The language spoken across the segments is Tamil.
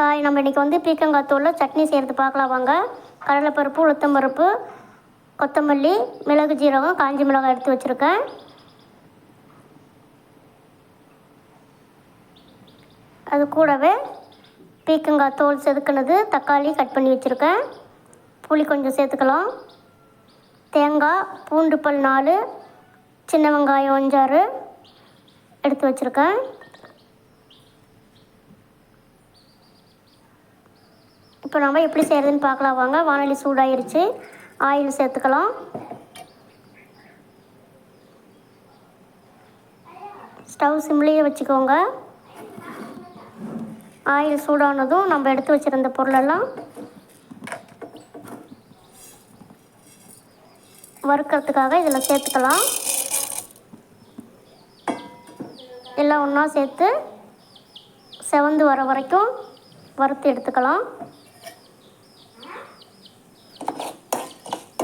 ஹாய் நம்ம இன்றைக்கி வந்து பீக்கங்காய் தூளில் சட்னி செய்கிறது பார்க்கலாம் வாங்க. கடலைப்பருப்பு உளுத்தம்பருப்பு கொத்தமல்லி மிளகு ஜீரகம் காஞ்சி மிளகாய் எடுத்து வச்சுருக்கேன். அது கூடவே பீக்கங்காய் தோல் செதுக்கினது தக்காளி கட் பண்ணி வச்சுருக்கேன். புளி கொஞ்சம் சேர்த்துக்கலாம். தேங்காய் பூண்டு பல் நாலு சின்ன வெங்காயம் அஞ்சாறு எடுத்து வச்சுருக்கேன். இப்போ நம்ம எப்படி செய்கிறதுன்னு பார்க்கலாம். வாங்க வானொலி சூடாயிருச்சு. ஆயில் சேர்த்துக்கலாம். ஸ்டவ் சிம்லேயே வச்சுக்கோங்க. ஆயில் சூடானதும் நம்ம எடுத்து வச்சுருந்த பொருளெல்லாம் வறுக்கிறதுக்காக இதில் சேர்த்துக்கலாம். எல்லாம் ஒன்றா சேர்த்து செவந்து வர வரைக்கும் வறுத்து எடுத்துக்கலாம்.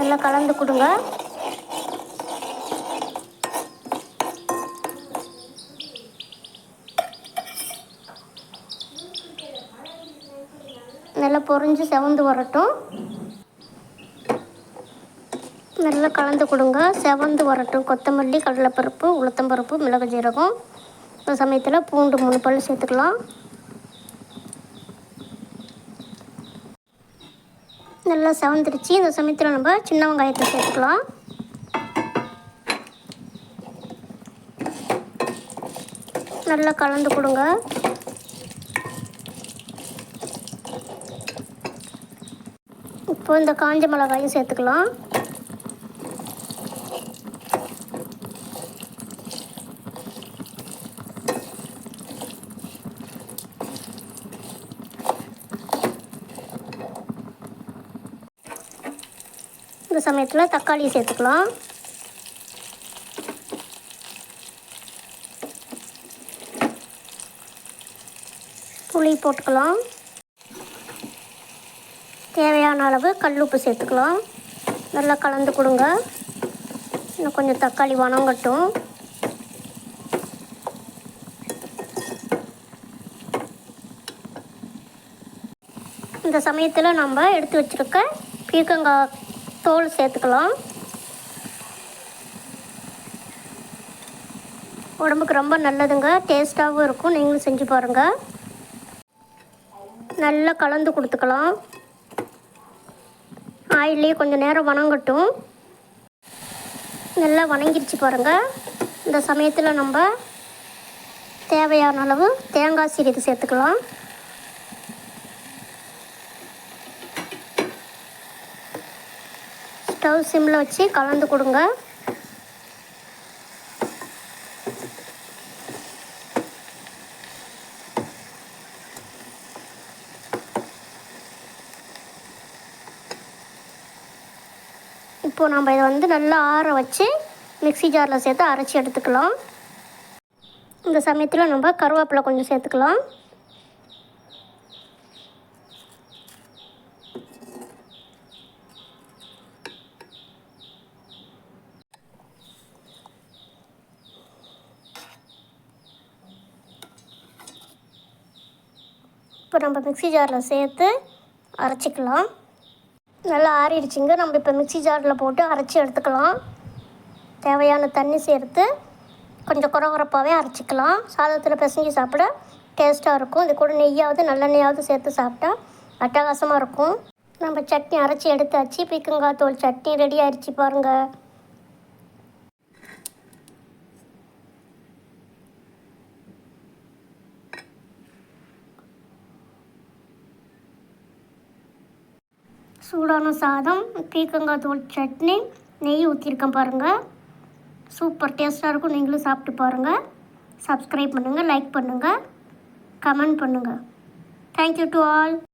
நல்லா கலந்து கொடுங்க. நல்லா பொறிஞ்சு செவந்து வரட்டும். நல்லா கலந்து கொடுங்க. செவந்து வரட்டும். கொத்தமல்லி கடலைப்பருப்பு உளுத்தம்பருப்பு மிளகு ஜீரகம். இந்த சமயத்தில் பூண்டு மூணு பல் சேர்த்துக்கலாம். நல்லா செவந்துருச்சு. இந்த சமயத்தில் நம்ம சின்ன வெங்காயத்தை சேர்த்துக்கலாம். நல்லா கலந்து கொடுங்க. இப்போ இந்த காஞ்ச மிளகாயும் சேர்த்துக்கலாம். இந்த சமயத்தில் தக்காளி சேர்த்துக்கலாம். புளி போட்டுக்கலாம். தேவையான அளவு கல் உப்பு சேர்த்துக்கலாம். நல்லா கலந்து கொடுங்க. இன்னும் கொஞ்சம் தக்காளி வணங்கட்டும் இந்த சமயத்தில் நம்ம எடுத்து வச்சுருக்க பீர்க்கங்காய் தோல் சேர்த்துக்கலாம். உடம்புக்கு ரொம்ப நல்லதுங்க. டேஸ்ட்டாகவும் இருக்கும். நீங்களும் செஞ்சு பாருங்கள் நல்லா கலந்து கொடுத்துக்கலாம். ஆயிலே கொஞ்சம் நேரம் வணங்கட்டும். நல்லா வணங்கிருச்சு பாருங்கள் இந்த சமயத்தில் நம்ம தேவையான அளவு தேங்காய் சீரகம் சேர்த்துக்கலாம். ஸ்டவ் சிம்மில் வச்சு கலந்து கொடுங்க. இப்போது நம்ம இதை வந்து நல்லா ஆற வச்சு மிக்ஸி ஜாரில் சேர்த்து அரைச்சி எடுத்துக்கலாம். இந்த சமயத்தில் நம்ம கருவேப்பிலை கொஞ்சம் சேர்த்துக்கலாம். இப்போ நம்ம மிக்ஸி ஜாரில் சேர்த்து அரைச்சிக்கலாம். நல்லா ஆறிடுச்சுங்க. நம்ம இப்போ மிக்ஸி ஜாரில் போட்டு அரைச்சி எடுத்துக்கலாம். தேவையான தண்ணி சேர்த்து கொஞ்சம் குறகுறப்பாகவே அரைச்சிக்கலாம். சாதத்தில் பிசைஞ்சு சாப்பிட டேஸ்ட்டாக இருக்கும். இது கூட நெய்யாவது நல்லெண்ணெயாவது சேர்த்து சாப்பிட்டா அட்டகாசமாக இருக்கும். நம்ம சட்னி அரைச்சி எடுத்தாச்சு. பீக்கங்காய் தோல் சட்னி ரெடி ஆயிடுச்சு பாருங்கள் சூடான சாதம் பீக்கங்காய் தூள் சட்னி நெய் ஊற்றிருக்கேன் பாருங்கள் சூப்பர் டேஸ்ட்டாக இருக்கும். நீங்களும் சாப்பிட்டு பாருங்கள் சப்ஸ்கிரைப் பண்ணுங்கள் லைக் பண்ணுங்கள் கமெண்ட் பண்ணுங்கள் தேங்க்யூ டு ஆல்